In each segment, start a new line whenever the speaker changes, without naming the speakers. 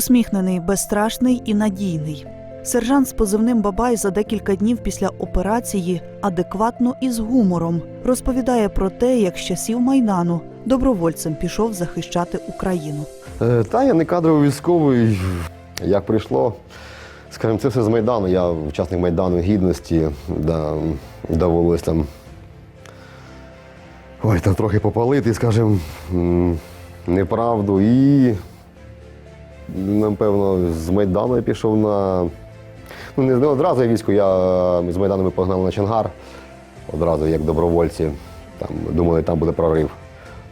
Усміхнений, безстрашний і надійний. Сержант з позивним Бабай за декілька днів після операції адекватно і з гумором розповідає про те, як з часів майдану добровольцем пішов захищати Україну.
Е, Та я не кадровий військовий. Як прийшло, скажімо, це все з Майдану. Я учасник Майдану Гідності, да, довелось там. Ой, там трохи попалити, скажімо, неправду. І, напевно, з Майдану я пішов на. Ну, не одразу я військо, я з Майдану ми погнали на Чонгар. Одразу як добровольці. Там, думали, там буде прорив.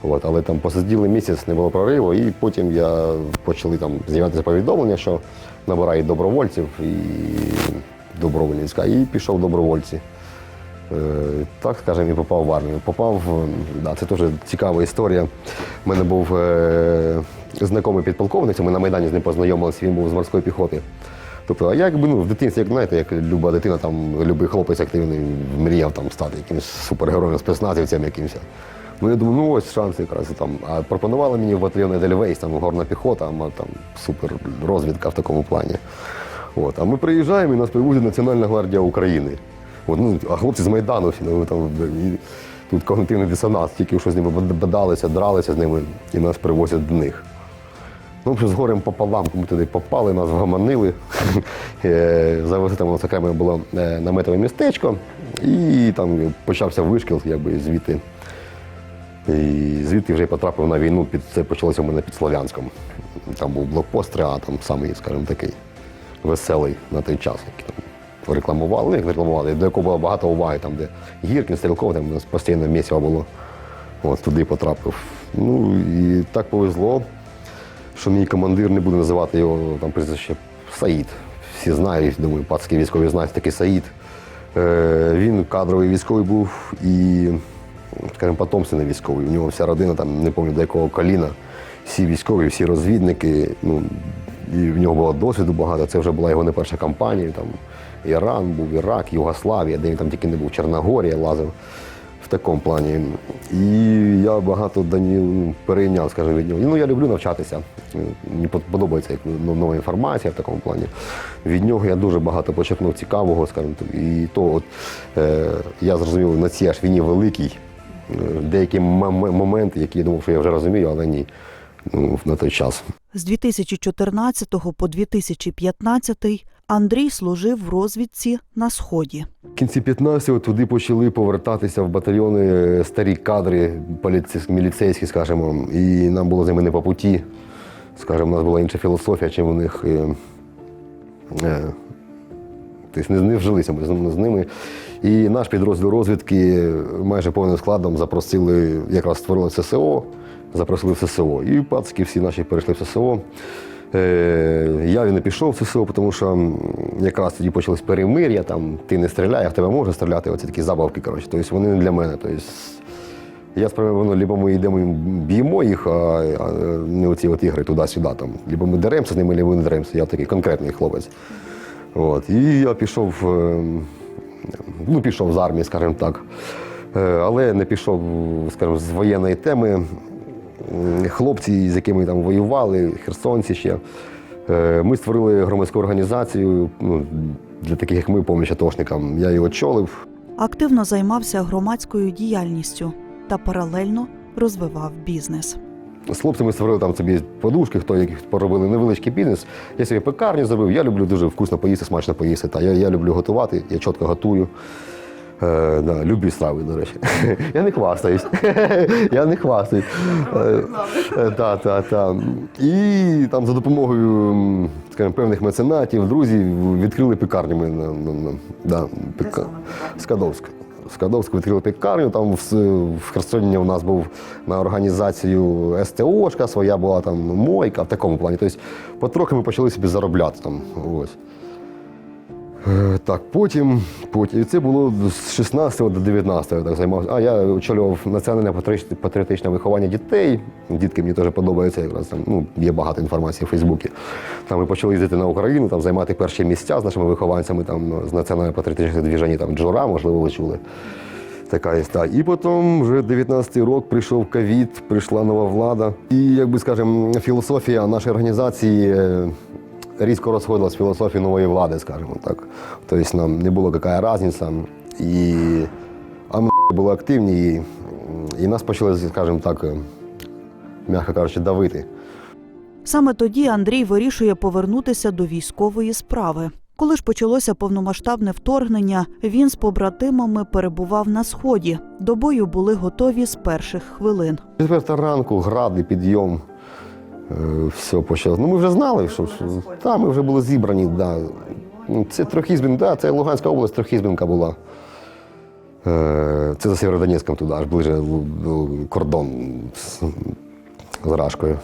От, але там посиділи місяць, не було прориву, і потім я почали там з'являтися повідомлення, що набирають добровольців і добровольницька, і пішов добровольці. Е, так, скажімо, і попав в армію. Попав, да, це теж цікава історія. У мене був е, знайомий підполковник, ми на Майдані з ним познайомилися, він був з морської піхоти. Тобто, а я якби ну, в дитинстві, як знаєте, як люба дитина, там, любий хлопець активний, мріяв там стати якимось супергероєм, спецназівцем якимось. Ну, я думаю, ну ось шанс якраз там. А пропонували мені в батальйон Едельвейс, там горна піхота, а там супер розвідка в такому плані. От. А ми приїжджаємо і нас привозить Національна гвардія України. От, ну, а хлопці з Майдану ну, там, і тут когнитивний дисонанс, тільки що з ними бадалися, дралися з ними і нас привозять до них. Ну, з горем пополам, ми туди попали, нас вгаманили. Е, Завезли там у нас окреме було е, наметове містечко, і там почався вишкіл, якби звідти. І звідти вже потрапив на війну, під, це почалося у мене під Слов'янськом. Там був блокпост, а там самий, скажімо, такий веселий на той час, який там рекламували, як рекламували, до якого було багато уваги, там, де Гіркін, Стрілков, там постійно місяво було. От туди потрапив. Ну і так повезло, що мій командир не буде називати його там прізвище Саїд. Всі знають, думаю, пацькі військові знають такий Саїд. Е, він кадровий військовий був і, скажімо, потомственний військовий. У нього вся родина, там, не пам'ятаю до якого коліна, всі військові, всі розвідники. Ну, і в нього було досвіду багато. Це вже була його не перша кампанія. Там Іран був, Ірак, Югославія, де він там тільки не був, Чорногорія лазив в такому плані. І я багато дані ну, перейняв, скажімо, від нього. Ну, я люблю навчатися. Мені подобається як ну, нова інформація в такому плані. Від нього я дуже багато почерпнув цікавого, скажімо. І то от, е, я зрозумів, на цій аж війні великій. е, Деякі мом- моменти, які я думав, що я вже розумію, але ні. Ну, на той час.
З 2014 по 2015 Андрій служив в розвідці на сході.
В кінці 15-го туди почали повертатися в батальйони е, старі кадри поліцейські, міліцейські, скажімо, і нам було з ними не по путі. Скажімо, у нас була інша філософія, чим у них. Тобто не, вжилися ми з, ними. І наш підрозділ розвідки майже повним складом запросили, якраз створили ССО, запросили в ССО. І пацки всі наші перейшли в ССО. Е, я і не пішов в ССО, тому що якраз тоді почалось перемир'я, там ти не стріляй, а в тебе може стріляти. Оці такі забавки. Коротше. Тобто вони не для мене. Тобто, я справляю, воно, либо ми йдемо б'ємо їх, а, не оці от ігри туди-сюди. Либо ми деремося з ними, либо не деремося. Я такий конкретний хлопець. От. І я пішов, е, ну, пішов з армії, скажімо так. Е, Але не пішов, скажімо, з воєнної теми. Хлопці, з якими там воювали, херсонці ще. е, Ми створили громадську організацію ну, для таких, як ми, поміч атошникам. Я її очолив.
Активно займався громадською діяльністю та паралельно розвивав бізнес.
З хлопцями створили там собі подушки, хто яких поробили невеличкий бізнес. Я собі пекарню зробив. Я люблю дуже вкусно поїсти, смачно поїсти. Та я, я люблю готувати, я чітко готую. Е, да, люблю страви, до речі. я не хвастаюсь. я не хвастаюсь. Е, е, та, та, та. І там за допомогою скажімо, певних меценатів, друзів відкрили пекарню. Ми, на, на, на, да. Скадовськ. Скадовськ відкрили пекарню. Там в, Херсоні у нас був на організацію СТОшка, своя була там мойка в такому плані. Тобто потрохи ми почали собі заробляти там. Ось. Е, Так, потім, потім це було з 16 до 19 я так займався. А я очолював національне патріотичне- виховання дітей. Дітки мені теж подобаються. Якраз там ну, є багато інформації в Фейсбуці. Там ми почали їздити на Україну, там займати перші місця з нашими вихованцями там ну, з національно патріотичних движень, там Джора, можливо, ви чули. Така є. Так. І потім вже 19-й рік прийшов ковід, прийшла нова влада. І, як би філософія нашої організації різко розходилась з філософією нової влади, скажімо так. Тобто нам не було яка різниця. І а ми були активні, і, і нас почали, скажімо так, м'яко кажучи, давити.
Саме тоді Андрій вирішує повернутися до військової справи. Коли ж почалося повномасштабне вторгнення, він з побратимами перебував на сході. До бою були готові з перших хвилин.
Четверта ранку, гради, підйом. Е, Все почалося. Ну, ми вже знали, що, та, ми вже були зібрані. Да. Ну, Це Трохізбін, да, це Луганська область, Трохізбінка була. Е, Це за Сєвєродонецьком туди, аж ближе до кордон з, з Рашкою.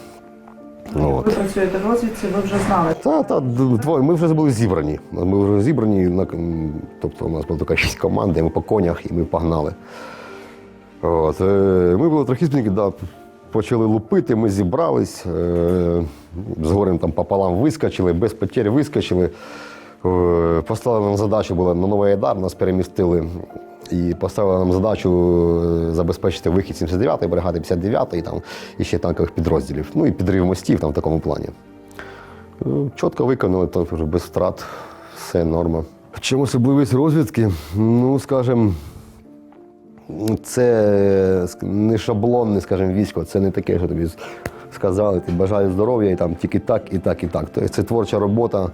Ну, от.
Ви працюєте в розвідці, ви вже знали.
Та, та, двоє. Ми вже були зібрані. Ми вже зібрані, на- тобто у нас була така шість команд, ми по конях і ми погнали. От, е, ми були трохи да, почали лупити, ми зібрались, е, з горем там пополам вискочили, без потерь вискочили. Е, Поставили нам задачу, була на Новий Айдар, нас перемістили. І поставили нам задачу е, забезпечити вихід 79-ї бригади, 59-ї там, і ще танкових підрозділів. Ну і підрив мостів там в такому плані. Чітко виконали, то без втрат, все норма. Чому особливість розвідки? Ну, скажімо, це не шаблонне, скажімо, військо, це не таке, що тобі сказали, ти бажаю здоров'я і там тільки так, і так, і так. Тобто це творча робота,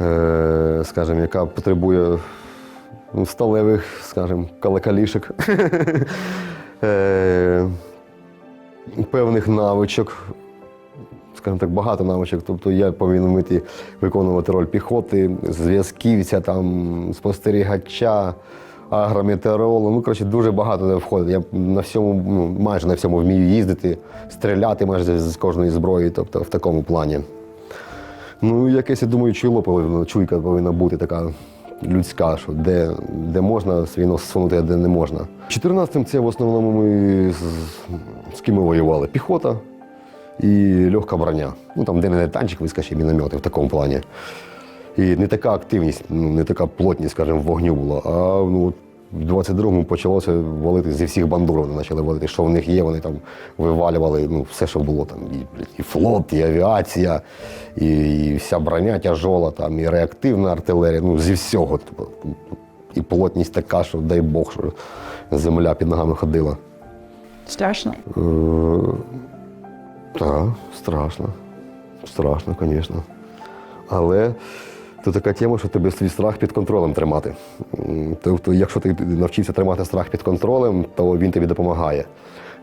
е, скажімо, яка потребує ну, сталевих, скажімо, калекалішок. Е, певних навичок, скажімо так, багато навичок. Тобто я повинен вміти виконувати роль піхоти, зв'язківця, там, спостерігача, агрометеоролога. Ну, коротше, дуже багато де входить. Я на всьому, ну, майже на всьому вмію їздити, стріляти майже з кожної зброї, тобто в такому плані. Ну, якесь, я думаю, чуйло чуйка повинна бути така людська, що де, де можна свій нос сунути, а де не можна. 14-м це в основному ми з, з ким ми воювали? Піхота і легка броня. Ну там де не танчик вискочив, міномети в такому плані. І не така активність, ну, не така плотність, скажімо, вогню була. А ну, в 22-му почалося валити зі всіх бандурів, вони почали валити, що в них є, вони там вивалювали ну, все, що було там. І, і флот, і авіація, і, і вся броня тяжола, там, і реактивна артилерія, ну, зі всього. Типу, І плотність така, що дай Бог, що земля під ногами ходила.
Страшно.
Так, страшно. Страшно, звісно. Але це така тема, що тебе свій страх під контролем тримати. Тобто, якщо ти навчився тримати страх під контролем, то він тобі допомагає.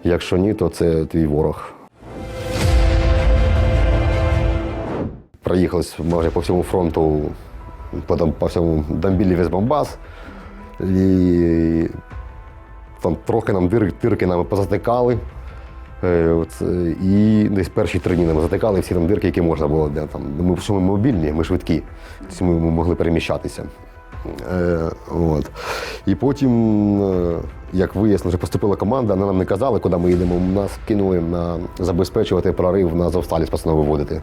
Якщо ні, то це твій ворог. Проїхались майже по всьому фронту, потім по всьому Дамбілі весь Бомбас. І там трохи нам дир, дирки нам позатикали. Е, е, і десь перші три дні нам затикали всі там дирки, які можна було. Де, там. Ми, що ми мобільні, ми швидкі, тобто ми, могли переміщатися. Е, от. І потім, е, як вияснило, що поступила команда, вони нам не казали, куди ми їдемо. Нас кинули на забезпечувати прорив на Завсталі з виводити.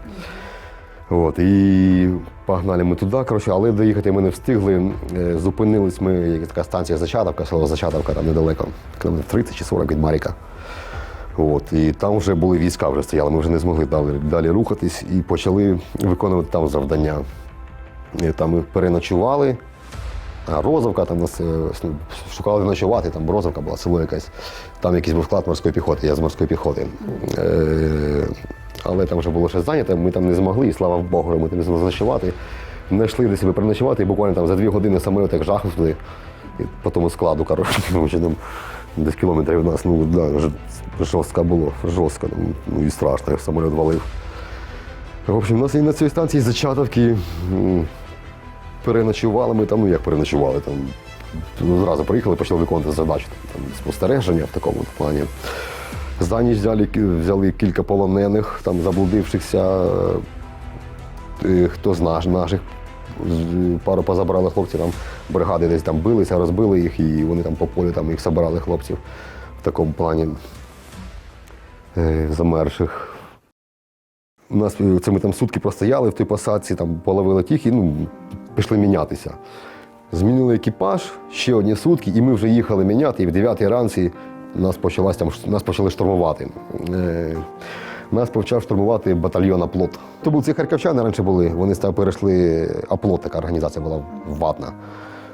От, і погнали ми туди, коротше, але доїхати ми не встигли. Зупинились ми, є така станція Зачатовка, село Зачатовка, там недалеко, кілометрів 30 чи 40 від Маріка. От, і там вже були війська, вже стояли, ми вже не змогли далі, далі рухатись і почали виконувати там завдання. І там ми переночували. А Розовка, там нас е, шукали ночувати, там Розовка була, село якесь. Там якийсь був склад морської піхоти, я з морської піхоти. Е, але там вже було щось зайнято, ми там не змогли, і слава Богу, ми там не змогли заночувати. Знайшли де себе переночувати, і буквально там за дві години самоліт як жахнув туди. По тому складу, коротше, там десь кілометрів від нас, ну да, жорстко було, жорстко, ну, ну і страшно, як самоліт валив. В общем, у нас і на цій станції Зачатовки переночували ми там, ну як переночували, там ну, зразу приїхали, почали виконувати задачу там, спостереження в такому плані. За ніч взяли, взяли кілька полонених, там заблудившихся, е, хто з наш, наших. Пару позабрали хлопців, там бригади десь там билися, розбили їх, і вони там по полю там їх забирали хлопців в такому плані е, замерших. У нас е, це ми там сутки простояли в тій посадці, там половили тих і ну, пішли мінятися. Змінили екіпаж ще одні сутки, і ми вже їхали міняти, і в 9 ранці нас, почалась там, нас почали штурмувати. Нас почав штурмувати батальйон Аплот. То були ці харківчани раніше були, вони перейшли Аплот, така організація була ватна.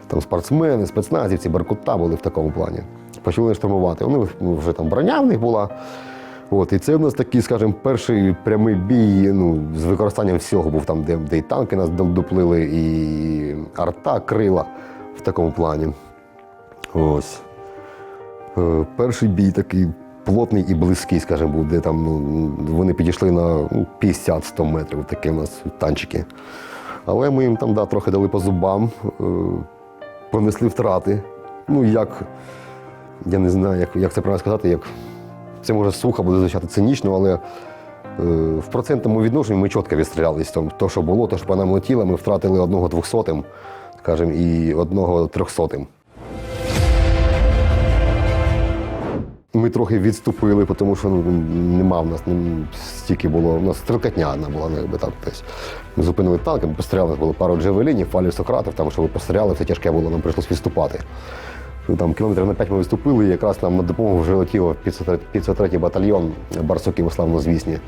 Там спортсмени, спецназівці, Беркута були в такому плані. Почали штурмувати. Вони ну, вже там броня в них була. От, і це в нас такий, скажімо, перший прямий бій ну, з використанням всього був там, де, де і танки нас доплили, і арта крила в такому плані. Ось. Е, Перший бій такий плотний і близький, скажімо, де там ну, вони підійшли на ну, 50-100 метрів, такі у нас танчики. Але ми їм там да, трохи дали по зубам, е, понесли втрати. Ну, як, я не знаю, як, як це правильно сказати, як це може сухо буде звучати цинічно, але е, в процентному відношенні ми чітко відстрілялись. Там, то, що було, то, що по нам летіло, ми втратили одного двохсотим, скажімо, і одного трьохсотим. Ми трохи відступили, тому що ну, нема в нас стільки було. У нас стрілкатня одна була, ну, якби так. Тобто, ми зупинили танки, ми постріляли, було пару джевелінів, фалів Сократів, там, що ви постріляли, все тяжке було, нам прийшлось відступати. Ну, Там кілометрів на 5 ми виступили, і якраз нам на допомогу вже летіло 503 батальйон барсуків славнозвісні.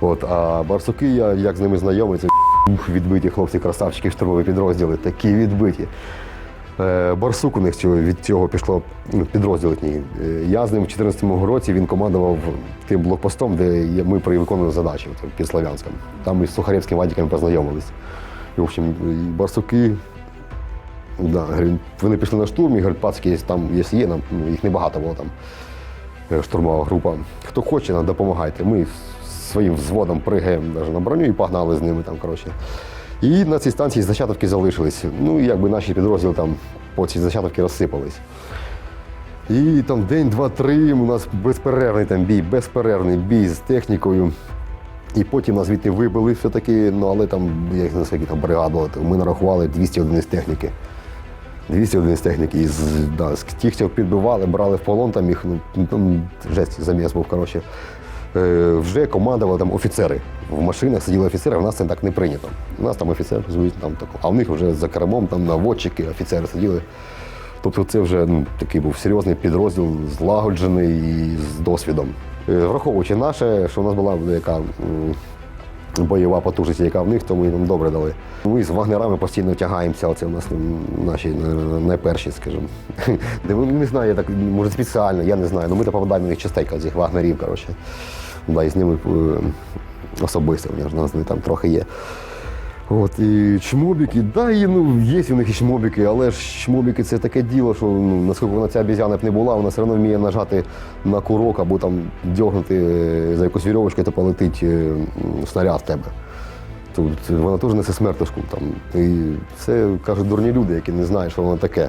От, а барсуки, я як з ними знайомий, це відбиті хлопці, красавчики, штурмові підрозділи, такі відбиті. Е, Барсук у них від цього пішло ну, підрозділ їхній. Е, Я з ним в 2014 році він командував тим блокпостом, де є- ми виконували задачі під Слов'янськом. Там ми з Сухаревським Вадіком познайомились. І, в общем, барсуки Да, вони пішли на штурм, і говорять, пацки, там, якщо є, нам, ну, їх небагато було там, е, штурмова група. Хто хоче, нам допомагайте. Ми своїм взводом пригаємо на броню і погнали з ними там, коротше. І на цій станції Зачатовки залишились. Ну, якби наші підрозділи там по цій Зачатовці розсипались. І там день, два, три у нас безперервний там бій, безперервний бій з технікою. І потім нас звідти вибили все-таки, ну але там, я не скільки там бригад було, то ми нарахували 200 одиниць техніки. 200 одиниць техніки. І з, да, з тих, підбивали, брали в полон, там їх, ну, там жесть заміс був, коротше. Е, вже командували там офіцери. В машинах сиділи офіцери, в нас це так не прийнято. У нас там офіцер, звуть, там, так, а в них вже за кермом там наводчики, офіцери сиділи. Тобто це вже ну, такий був серйозний підрозділ, злагоджений і з досвідом. Е, Враховуючи наше, що у нас була яка бойова потужність, яка в них, то ми їм добре дали. Ми з вагнерами постійно тягаємося, оце у нас наші найперші, скажімо. Не знаю, я так, може спеціально, я не знаю. Ну ми попадаємо в них частенько, цих вагнерів, коротше. Да, і з ними е, особисто, у нас там трохи є. От, і чмобіки, да, і, ну, є у них і чмобіки, але ж чмобіки це таке діло, що ну, наскільки вона ця обізяна б не була, вона все одно вміє нажати на курок або там дьогнути е, за якусь вірьовочку, то полетить е, снаряд в тебе. Тут вона теж несе смертушку. Там. І це кажуть дурні люди, які не знають, що воно таке,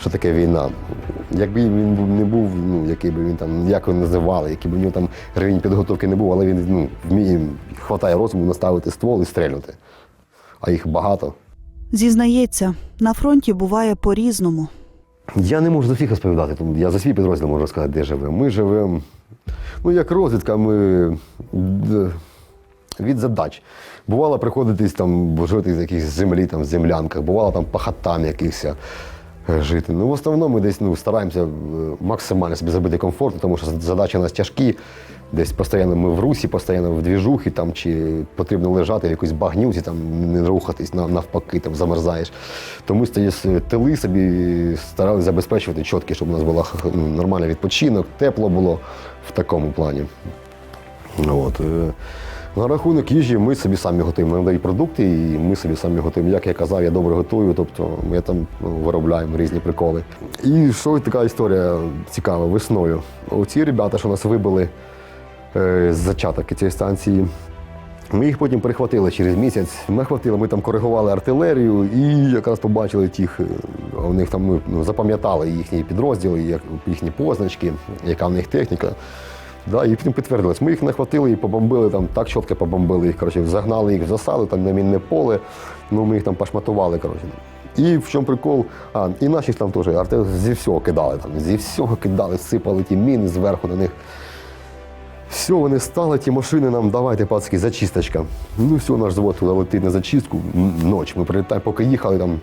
що таке війна. Якби він не був, ну, який би він там, як його називали, який б у нього там рівень підготовки не був, але він ну, вміє, хватає розуму наставити ствол і стрельнути. А їх багато.
Зізнається, на фронті буває по-різному.
Я не можу за всіх розповідати, тому я за свій підрозділ можу сказати, де живемо. Ми живемо, ну як розвідка, ми від задач. Бувало приходитись там жити з якихось землі, там, в землянках, бувало там по хатам якихось е, жити. Ну, в основному ми десь ну, стараємося е, максимально собі зробити комфорт, тому що задачі у нас тяжкі. Десь постійно ми в русі, постійно в двіжухі, там, чи потрібно лежати в якійсь багнюці, там, не рухатись, навпаки, там, замерзаєш. Тому тили собі старалися забезпечувати чіткі, щоб у нас був ну, нормальний відпочинок, тепло було в такому плані. От. Е, На рахунок їжі ми собі самі готуємо. Нам дають продукти, і ми собі самі готуємо. Як я казав, я добре готую, тобто ми там ну, виробляємо різні приколи. І що така історія цікава весною. Оці ребята, що нас вибили е, з зачаток цієї станції. Ми їх потім перехватили через місяць. Ми хватили, ми там коригували артилерію і якраз побачили тих, е, у них там ми ну, запам'ятали їхні підрозділи, їхні позначки, яка в них техніка. Да, і потім підтвердилось. Ми їх нахватили і побомбили там, так чітко побомбили їх. Коротше, загнали їх в засаду, там на мінне поле. Ну, ми їх там пошматували. Коротше. І в чому прикол? А, і наші там теж арти зі всього кидали. Там, зі всього кидали, сипали ті міни зверху на них. Все, вони стали, ті машини нам, давайте, пацки, зачисточка. Ну все, наш завод туди летить на зачистку. Ноч. Ми прилітаємо, поки їхали там.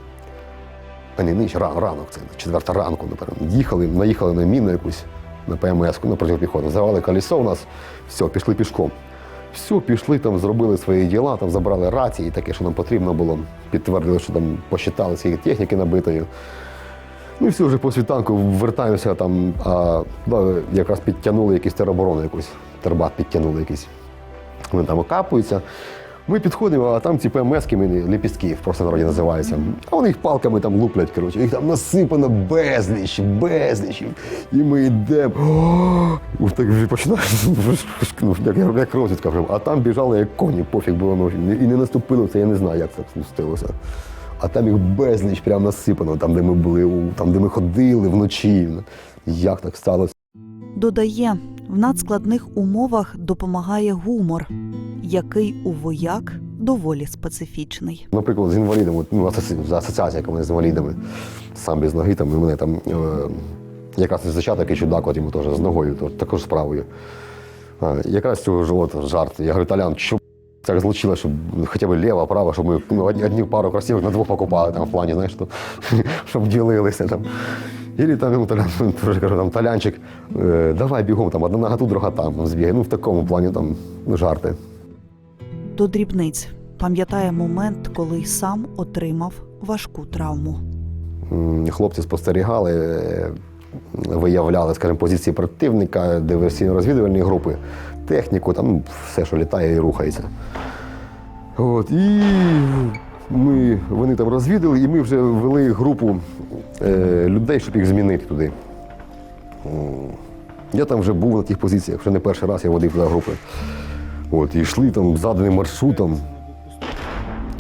а не ніч, ран, ранок, це четверта ранку, напевно. Їхали, наїхали на міну якусь, на ПМС, на протипіхоту. Завели колесо у нас, все, пішли пішком. Все, пішли там, зробили свої діла, там забрали рації, таке, що нам потрібно було. Підтвердили, що там посчитали скільки техніки набитої. Ну і все, вже по світанку вертаємося там, а да, якраз підтягнули якісь тероборони якусь, тербат підтягнули якийсь. Вони там окапуються. Ми підходимо, а там ці ПМСки, ми ліпістки просто в народі називаються. А вони їх палками там луплять, коротше. Їх там насипано безліч, безліч. І ми йдемо. Так вже починає, ну, як, розвідка. А там біжали як коні, пофіг було ночі. І не наступили в це, я не знаю, як це спустилося. А там їх безліч прямо насипано, там, де ми були, там, де ми ходили вночі. Як так сталося?
Додає, в надскладних умовах допомагає гумор, який у вояк доволі специфічний.
Наприклад, з інвалідами, ну, асоціація, яка з інвалідами, сам без ноги, там, і мене там е, якраз зачаток такий чудак, от йому теж з ногою, то, також справою. А, якраз цього ж от, жарт. Я говорю, Толян, що так злучило, щоб хоча б ліва, права, щоб ми ну, одні, пару кросівок на двох покупали там в плані, знаєш, то, щоб ділилися там. Ілі там йому Толян, теж кажу, там Толянчик, е, давай бігом, там одна нога тут, друга там, збігай. Ну, в такому плані там жарти.
До дрібниць пам'ятає момент, коли сам отримав важку травму.
Хлопці спостерігали, е, виявляли, скажімо, позиції противника, диверсійно-розвідувальні групи, техніку, там все, що літає і рухається. От, і ми, вони там розвідали, і ми вже ввели групу е, людей, щоб їх змінити туди. Я там вже був на тих позиціях, вже не перший раз я водив туди групи. От, і йшли там заданим маршрутом.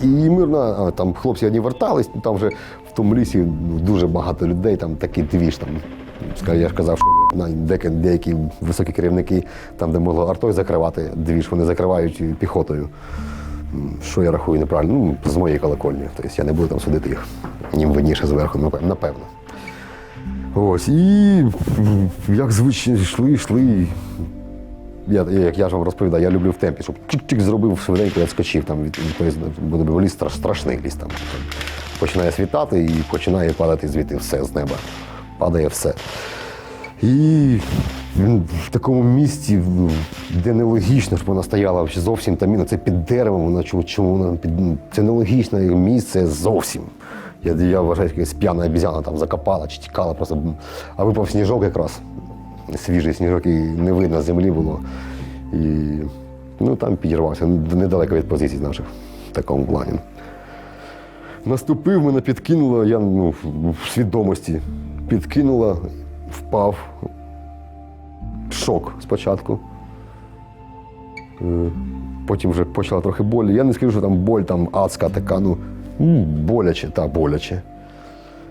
І мирно, там хлопці одні вертались, ну, там вже в тому лісі дуже багато людей, там такий двіж. Там, Скажу, я ж казав, що деякі, високі керівники, там, де могло артою закривати двіж, вони закривають піхотою. Що я рахую неправильно? Ну, з моєї колокольні. Тобто я не буду там судити їх. Їм винніше зверху, напевно. Ось, і як звично йшли, йшли. Я, як я ж вам розповідаю, я люблю в темпі, щоб чик-чик зробив швиденько, я скочив там від, поїзду, буде ліс страш, страшний ліс там. Починає світати і починає падати звідти все з неба. Падає все. І він в такому місці, ну, де нелогічно, щоб вона стояла зовсім там, міна, це під деревом, вона чому вона під. Це нелогічне місце зовсім. Я, я вважаю, якась п'яна обізяна там закопала чи тікала, просто, а випав сніжок якраз свіжий сніжок і не видно землі було. І ну, там підірвався недалеко від позицій наших в такому плані. Наступив, мене підкинуло, я ну, в свідомості підкинула, впав. Шок спочатку. Е, Потім вже почала трохи болі. Я не скажу, що там боль там адська така, ну боляче, та боляче.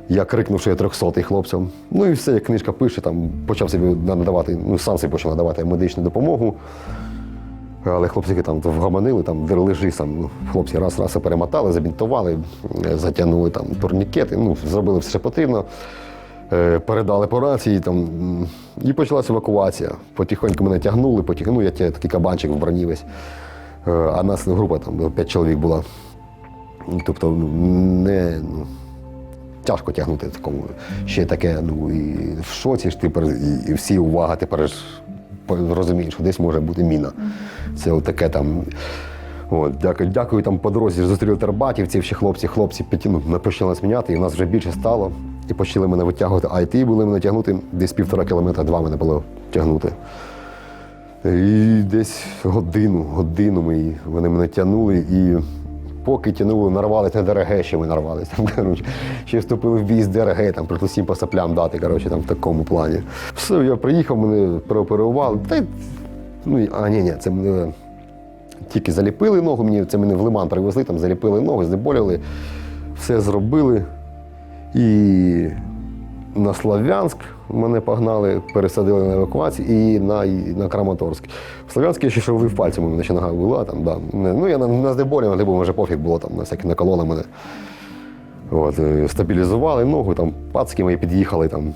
Я крикнув, що я трьохсотий хлопцям. Ну і все, як книжка пише, там почав собі надавати, ну сам собі почав надавати медичну допомогу. Але хлопці там вгаманили, там лежи сам. Ну, хлопці раз раз перемотали, забінтували, е, затягнули там турнікети, ну, зробили все, що потрібно. Е, Передали по рації там, і почалася евакуація. Потихоньку мене тягнули, потягнули, я такий кабанчик в весь. Е, А нас група там п'ять чоловік була. Тобто ну, не, ну, тяжко тягнути такому. Ще таке, ну і в шоці ж тепер, і, і всі увага тепер ж розумієш, що десь може бути міна. Це отаке там. От, дякую, дякую там по дорозі зустріли тербатівців, ще хлопці, хлопці підтягнули, почали нас міняти, і в нас вже більше стало. І почали мене витягувати. А й були мене тягнути десь півтора кілометра, два мене було тягнути. І десь годину, годину ми, вони мене тягнули і поки тянули, нарвалися на ДРГ, ще ми нарвалися. Там, коротше, ще вступили в бій з ДРГ, там прийшли всім по соплям дати, коротше, там в такому плані. Все, я приїхав, мене прооперували. Та, ну, а, ні, ні, це мене тільки заліпили ногу, мені це мене в лиман привезли, там заліпили ногу, знеболіли, все зробили. І на Слов'янськ мене погнали, пересадили на евакуацію і на, на Краматорськ. В Слов'янськ я ще шовлив пальцем, у мене ще нога була там. Да. Ну, я на, на здеболі, на типу, вже пофіг було, там, на всякі накололи мене. От, е, стабілізували ногу, там пацки мої під'їхали там.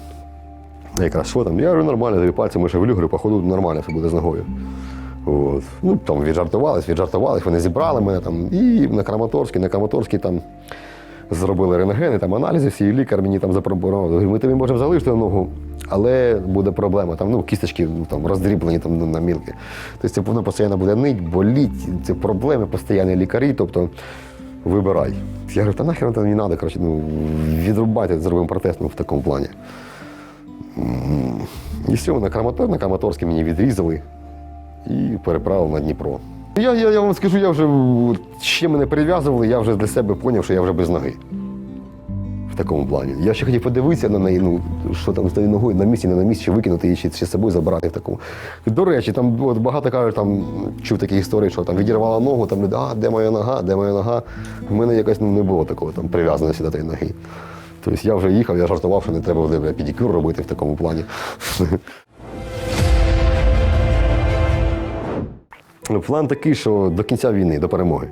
Якраз що там? Я говорю, нормально, тобі пальцем шевлю, говорю, походу нормально все буде з ногою. От. Ну, там віджартувались, віджартувались, вони зібрали мене там. І на Краматорській, на Краматорській там зробили рентгени, там аналізи, всі і лікар мені там запропонував. Ми тобі можемо залишити ногу, але буде проблема. Там ну, кісточки ну, там, роздріблені там, на мілки. Тобто це воно постійно буде нить, боліть, це проблеми, постійні лікарі. Тобто вибирай. Я говорю, та нахер не треба, коротше, ну, відрубайте, зробимо протез ну, в такому плані. І все, на Краматор, на Краматорській мені відрізали і переправив на Дніпро. Я, я, я вам скажу, я вже ще мене перев'язували, я вже для себе зрозумів, що я вже без ноги. В такому плані. Я ще хотів подивитися на неї, ну, що там з тою ногою, на місці, не на місці, чи викинути її, чи, чи з собою забрати в такому. До речі, там от, багато кажуть, там чув такі історії, що там відірвала ногу, там люди, а де моя нога, де моя нога. В мене якось ну, не було такого там прив'язаності до тієї ноги. Тобто я вже їхав, я жартував, що не треба буде педикюр робити в такому плані. План такий, що до кінця війни, до перемоги.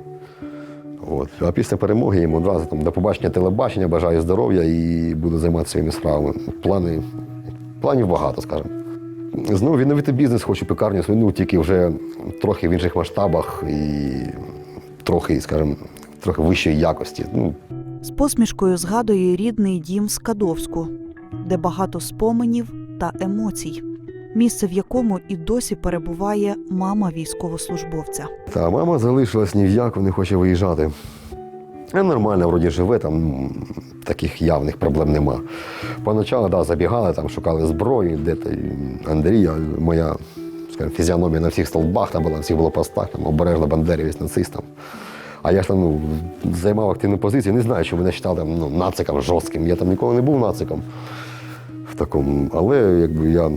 От. А після перемоги їм одразу там, до побачення телебачення, бажаю здоров'я і буду займатися своїми справами. Плани, планів багато, скажімо. Знову відновити бізнес, хочу пекарню свою, ну, тільки вже трохи в інших масштабах і трохи, скажімо, трохи вищої якості. Ну,
З посмішкою згадує рідний дім Скадовську, де багато споменів та емоцій, місце в якому і досі перебуває мама військовослужбовця.
Та мама залишилась ні в яку, не хоче виїжджати. А нормально, вроді живе, там таких явних проблем нема. Поначалу, да, забігали, там шукали зброю, де то Андрія, моя скажімо, фізіономія на всіх столбах там була, на всіх блокпостах, там обережно бандерівець нацистам. А я ж там ну, займав активну позицію, не знаю, що мене вважали ну, нациком жорстким. Я там ніколи не був нациком в такому. Але якби я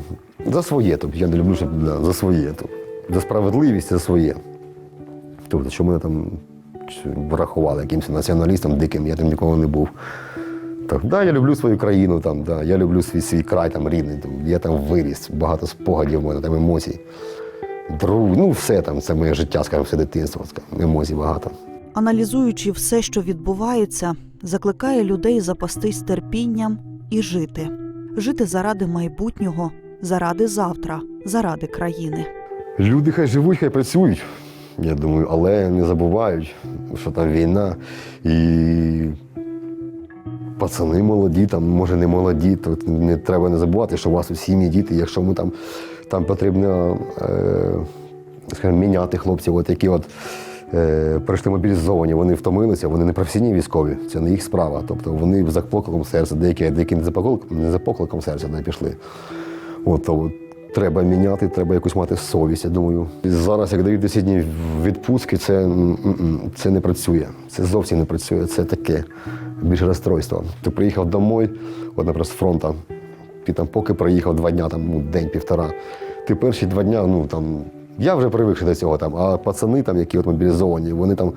за своє, тобто я не люблю, щоб да, за своє. Тобто, за справедливість, за своє. Тобто, що мене там врахували якимось націоналістом диким, я там ніколи не був. Так, да, я люблю свою країну, там, да, я люблю свій, свій край там, рідний, там, я там виріс, багато спогадів в мене, там емоцій. Друг, ну все там, це моє життя, скажімо, все дитинство, скажімо, емоцій багато.
Аналізуючи все, що відбувається, закликає людей запастись терпінням і жити. Жити заради майбутнього, заради завтра, заради країни.
Люди хай живуть, хай працюють, я думаю, але не забувають, що там війна і пацани молоді, там, може не молоді, то не треба не забувати, що у вас у сім'ї діти, якщо ми там, там потрібно е, скажімо, міняти хлопців, от які от. е, Прийшли мобілізовані, вони втомилися, вони не професійні військові, це не їх справа. Тобто вони за покликом серця, деякі, деякі не за покликом, не за покликом серця не пішли. От, от треба міняти, треба якусь мати совість, я думаю. Зараз, як дають 10 днів відпустки, це, це не працює. Це зовсім не працює. Це таке більше розстройство. Ти приїхав домой, от, наприклад, з фронту, ти там поки приїхав два дня, там, ну, день-півтора. Ти перші два дня, ну там. Я вже привикши до цього, там, а пацани, там, які от мобілізовані, вони там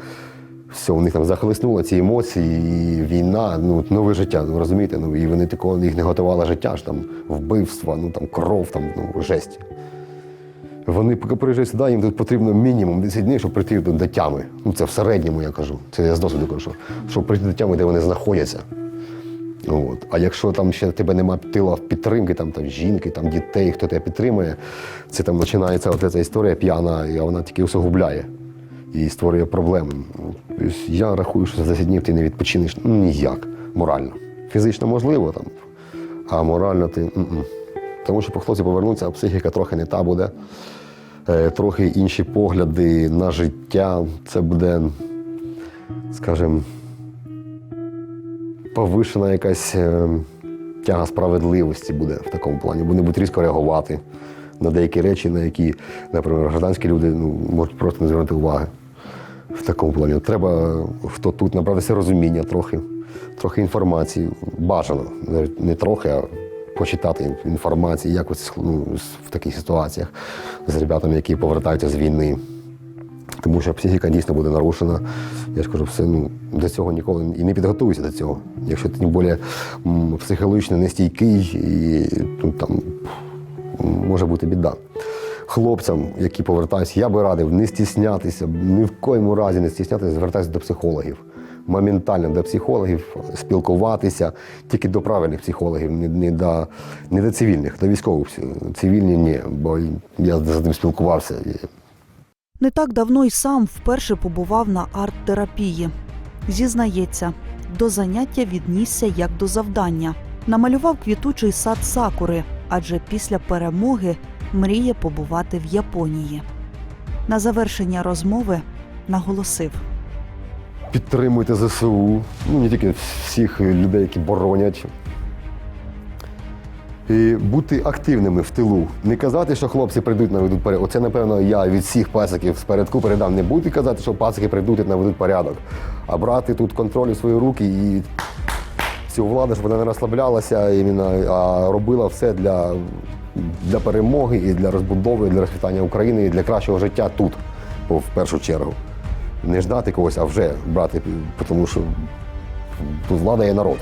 все, у них там захлеснуло ці емоції, і війна, ну нове життя, ну розумієте? Ну і вони такого їх не готувало життя ж там вбивства, ну там кров, там ну жесть. Вони поки приїжджають сюди, їм тут потрібно мінімум 10 днів, щоб прийти до, до тями. Ну це в середньому я кажу. Це я з досвіду кажу, щоб прийти до тями, де вони знаходяться. От. А якщо там ще тебе немає тила підтримки, там, там жінки, там дітей, хто тебе підтримує, це там починається от ця історія п'яна, і вона тільки усугубляє і створює проблеми. Я рахую, що за 10 днів ти не відпочинеш ну, ніяк, морально. Фізично можливо, там, а морально ти. м-м. Тому що по хлопці повернуться, а психіка трохи не та буде, е, трохи інші погляди на життя. Це буде, скажімо, повишена якась е, тяга справедливості буде в такому плані. Вони будуть різко реагувати на деякі речі, на які, наприклад, гражданські люди ну, можуть просто не звернути уваги. В такому плані. Треба, хто тут набратися розуміння трохи, трохи інформації. Бажано, не трохи, а почитати інформації, як ось, ну, в таких ситуаціях з ребятами, які повертаються з війни. Тому що психіка дійсно буде нарушена. Я ж кажу, все ну, до цього ніколи і не підготуйся до цього. Якщо ти тим психологічно нестійкий, і ну, там може бути біда. Хлопцям, які повертаються, я би радив не стіснятися, ні в коєму разі не стіснятися, звертатися до психологів. Моментально до психологів спілкуватися, тільки до правильних психологів, не, не, до, не до цивільних, до військових. Цивільні ні, бо я з ним спілкувався.
Не так давно й сам вперше побував на арт-терапії. Зізнається, до заняття віднісся як до завдання. Намалював квітучий сад сакури, адже після перемоги мріє побувати в Японії. На завершення розмови наголосив.
Підтримуйте ЗСУ, ну не тільки всіх людей, які боронять. І бути активними в тилу. Не казати, що хлопці прийдуть наведуть порядок. Оце, напевно, я від всіх пасиків спередку передам. Не буду казати, що пасики прийдуть і наведуть порядок, а брати тут контроль у свої руки і цю владу, щоб вона не розслаблялася, а робила все для, для перемоги і для розбудови, і для розквітання України, і для кращого життя тут, в першу чергу. Не ждати когось, а вже брати, тому що тут влада є народ.